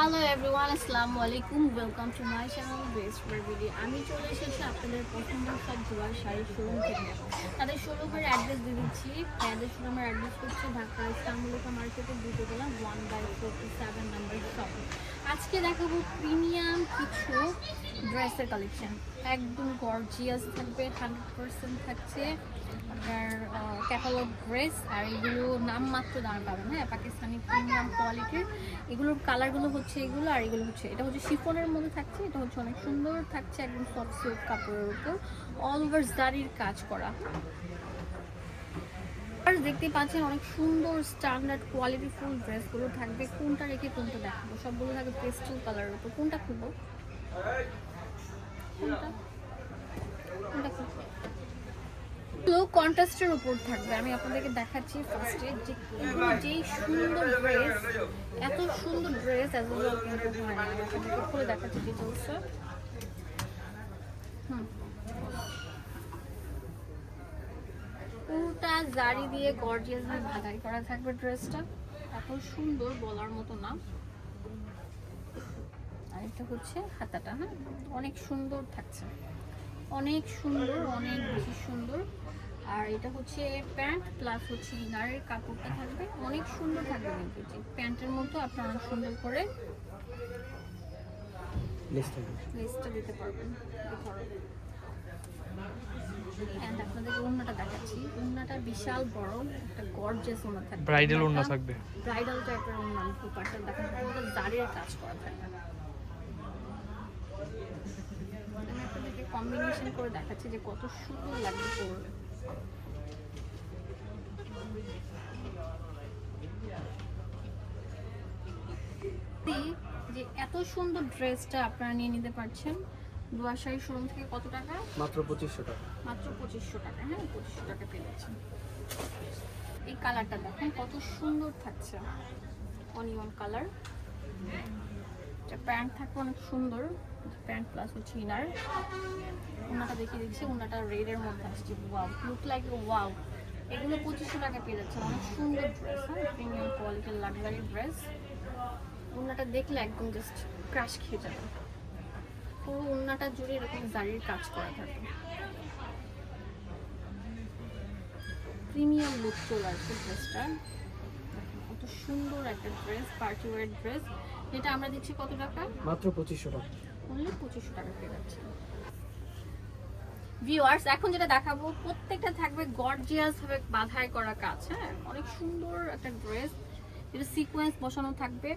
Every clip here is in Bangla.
হ্যালো এভরিওয়ান আসসালামু আলাইকুম welcome to my channel best video আমি চলে এসেছি আপনাদের পছন্দ সব জোয়ার শাড়ির শোরুম থেকে। তাদের শোরুমের অ্যাড্রেস দিয়ে দিচ্ছি। তাদের শোরুমের অ্যাড্রেস হচ্ছে ঢাকা ইস্তাম্বুলিকা মার্কেটে দুটো গেলাম one by forty seven number shop আজকে দেখাবো প্রিমিয়াম কিছু ড্রেসের কালেকশন একদম গর্জিয়াস থাকবে হান্ড্রেড পার্সেন্ট থাকছে। আপনার ক্যাটালগ ড্রেস আর এগুলো নামমাত্র দামে পাবেন। হ্যাঁ পাকিস্তানি প্রিমিয়াম কোয়ালিটির এগুলোর কালারগুলো হচ্ছে এগুলো, আর এগুলো হচ্ছে, এটা হচ্ছে শিফনের মধ্যে থাকছে, এটা হচ্ছে অনেক সুন্দর থাকছে, একদম সফট সিল্ক কাপড়ের উপর। অল ওভার জারির কাজ করা। দেখতে পাচ্ছেন অনেক সুন্দর স্ট্যান্ডার্ড কোয়ালিটি ফুল ড্রেসগুলো থাকবে। কোনটা রেখে কোনটা দেখাবো? সবগুলো থাকবে পেস্টেল কালারের উপর। কোনটা খুলবো? কোনটা? কোনটা খুলবো? কন্ট্রাস্টের উপর থাকবে। আমি আপনাদেরকে দেখাচ্ছি ফার্স্টে যে যেই সুন্দর ড্রেস এত সুন্দর ড্রেস এগুলো কিন্তু হয় না। আপনাদেরকে দেখাচ্ছি হুম পুরোটা জারি দিয়ে গর্জিয়াস ভাবে ভাগাই করা থাকবে ড্রেসটা এত সুন্দর বলার মতো না। আর এটা হচ্ছে হাতাটা হ্যাঁ? অনেক সুন্দর থাকছে। অনেক সুন্দর অনেক বেশি সুন্দর। আর এটা হচ্ছে প্যান্ট প্লাস হচ্ছে ইনারের কাপড়টা থাকবে। অনেক সুন্দর থাকবে কিন্তু প্যান্টের মতো আপনি অনেক সুন্দর করে লেসটা দিতে পারবেন। আপনাদেরকে ওড়নাটা দেখাচ্ছি। ওড়নাটা বিশাল বড় একটা গর্জিয়াস ওড়না থাকবে। ব্রাইডাল ওড়না থাকবে। ব্রাইডাল টাইপের ওড়না দুপাটটা দেখেন পুরো দাঁড়িয়ে কাজ করা থাকবে। আমি আপনাদেরকে কম্বিনেশন করে দেখাচ্ছি যে কত সুন্দর লাগবে পরলে। যে এত সুন্দর ড্রেসটা আপনারা নিয়ে নিতে পারছেন। দুয়াশাড়ি শোরুম থেকে কত টাকা? মাত্র পঁচিশশো টাকা। মাত্র পঁচিশশো টাকা হ্যাঁ পঁচিশশো টাকা পেয়ে যাচ্ছেন এই কালারটা দেখেন কত সুন্দর থাকছে। Onion colour. এটা প্যান্ট থাকবে অনেক সুন্দর। প্যান্ট প্লাস হচ্ছে ইনার। ওনাটা দেখিয়ে দিচ্ছি ওনাটা রেডের মধ্যে আসছে। ওয়াও লুক লাইক ওয়াও এগুলো পঁচিশশো টাকা পেয়ে যাচ্ছে অনেক সুন্দর ড্রেস হ্যাঁ প্রিমিয়াম কোয়ালিটির লাক্সারি ড্রেস ওনাটা দেখলে একদম জাস্ট ক্রাশ খেয়ে যাবে পুরো ওড়নাটা জুড়ে এরকম জারির কাজ করা থাকে। প্রিমিয়াম লুক চলে আসবে ড্রেসটা। কত সুন্দর একটা ড্রেস পার্টি ওয়ার ড্রেস। এটা আমরা দিচ্ছি কত টাকা? মাত্র পঁচিশশো টাকা। অনলি পঁচিশশো টাকা পেয়ে যাচ্ছে। ভিউয়ার্স এখন যেটা দেখাবো প্রত্যেকটা থাকবে গর্জিয়াস ভাবে বাধাই করা কাজ হ্যাঁ? অনেক সুন্দর একটা ড্রেস। এটা সিকোয়েন্স বসানো থাকবে।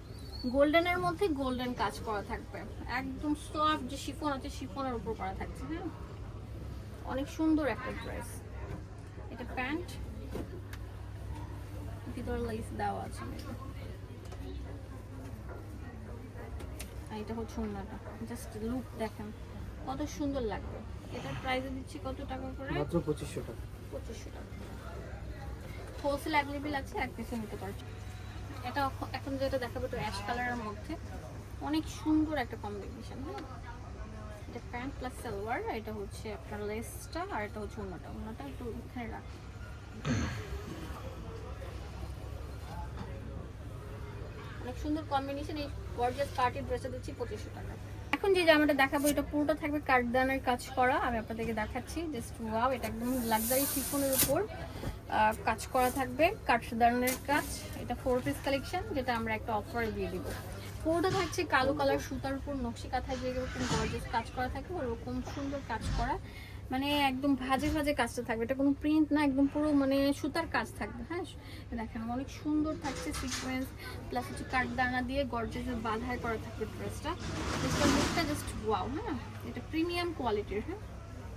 গোল্ডেনের মধ্যে গোল্ডেন কাজ করা থাকবে। একদম সফট যে শিফন আছে শিফনের উপর করা থাকছে হ্যাঁ? অনেক সুন্দর একটা ড্রেস এটা প্যান্ট। ভিতরে লেস দেওয়া আছে। এটা হচ্ছে ওড়নাটা। জাস্ট লুক দেখেন কত সুন্দর লাগবে। এটার প্রাইস দিচ্ছি কত টাকা করে? মাত্র পঁচিশশো টাকা। পঁচিশশো টাকা। হোলসেল অ্যাভেলেবেল আছে এক পিসে নিতে পারছ। এটা এখন যেটা দেখাবো একটু অ্যাশ কালারের মধ্যে। অনেক সুন্দর একটা কম্বিনেশন হ্যাঁ? এটা প্যান্ট প্লাস সালোয়ার এটা হচ্ছে আপনার লেসটা আর এটা হচ্ছে ওনাটা ওনাটা একটু এখানে রাখ। অনেক সুন্দর কম্বিনেশন এই গর্জিয়াস পার্টি ড্রেসটা দিচ্ছি পঁচিশশো টাকা। এখন যে জামাটা দেখাবো, এটা পুরোটা থাকবে কাঠদানের কাজ করা। আমি আপনাদেরকে দেখাচ্ছি জাস্ট ওয়াও এটা একদম লাক্সারি শিফনের উপর। কাজ করা থাকবে। কাঠদানের কাজ। এটা ফোর পিস কালেকশন যেটা আমরা একটা অফার দিয়ে দিব। পুরোটা থাকছে কালো কালার সুতার উপর, নকশি কাঁথায় যেরকম গর্জিয়াস কাজ করা থাকবে ওরকম সুন্দর কাজ করা। মানে একদম ভাজে ভাজে কাজটা থাকবে। এটা কোনো প্রিন্ট না, একদম পুরো মানে সুতার কাজ থাকবে। হ্যাঁ দেখেন অনেক সুন্দর থাকছে সিকোয়েন্স প্লাস হচ্ছে কাঠদানা দিয়ে গর্জেস বাঁধাই করা থাকবে ড্রেসটা ড্রেসটার লুকটা জাস্ট ওয়াও হ্যাঁ? এটা প্রিমিয়াম কোয়ালিটির হ্যাঁ?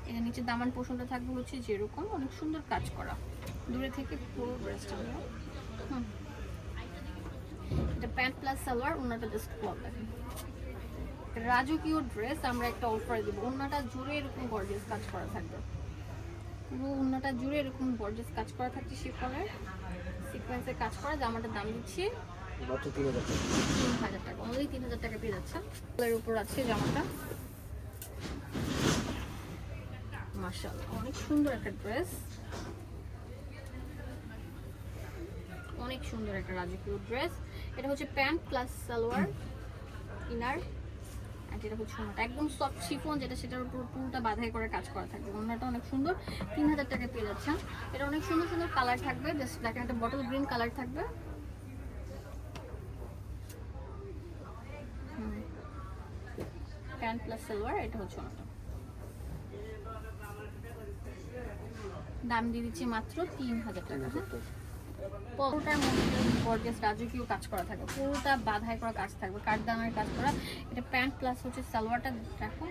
এটা নিচে দামান পোষণটা থাকবে হচ্ছে যেরকম অনেক সুন্দর কাজ করা। দূরে থেকে পুরো ড্রেসটা হুম। এটা প্যান্ট প্লাস সালোয়ার ওনাটা জাস্ট ওয়াও দেখেন রাজকীয় ড্রেস আমরা একটা অফার দেবো। ওনাটা জুড়ে এরকম গর্জিয়াস কাজ করা থাকবে। পুরো ওনাটা জুড়ে এরকম গর্জিয়াস কাজ করা থাকছে শিফনের সিকোয়েন্সের কাজ করা জামাটার দাম দিচ্ছি তিন হাজার টাকা। অনলি তিন হাজার টাকা পেয়ে যাচ্ছে। এর উপর আছে জামাটা। অনেক সুন্দর একটা ড্রেস। অনেক সুন্দর একটা রাজকীয় ড্রেস। এটা হচ্ছে প্যান্ট প্লাস সালোয়ার, ইনার, আর হচ্ছে ওনাটা একদম সফট শিফন যেটা সেটার উপর পুরোটা বাধাই করে কাজ করা থাকবে। ওনাটা অনেক সুন্দর। তিন হাজার টাকা পেয়ে যাচ্ছেন। এটা অনেক সুন্দর সুন্দর কালার থাকবে। জাস্ট দেখেন, একটা বটল গ্রিন কালার থাকবে। প্যান্ট প্লাস সালোয়ার, এটা হচ্ছে ওনাটা দাম দিয়ে দিচ্ছি মাত্র তিন হাজার টাকা হ্যাঁ? পুরোটার মধ্যে গর্জিয়াস রাজকীয় কাজ করা থাকবে পুরোটা বাধাই করা কাজ থাকবে কাঠদানার কাজ করা। এটা প্যান্ট প্লাস হচ্ছে সালোয়ারটা দেখো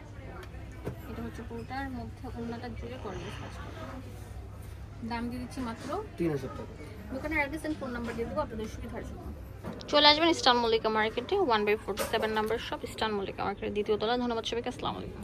এটা হচ্ছে পুরোটার মধ্যে অন্যটা জুড়ে গর্জিয়াস কাজ করা। দাম দিয়ে দিচ্ছি মাত্র তিন হাজার টাকা। দোকানের অ্যাড্রেস এন্ড ফোন নাম্বার দিয়ে দেবো আপনাদের সুবিধার জন্য। চলে আসবেন ইস্টান মল্লিকা মার্কেটে one by forty seven number shop Eastern Mallika মার্কেটের দ্বিতীয় তলা। ধন্যবাদ সবাইকে আসসালামু আলাইকুম।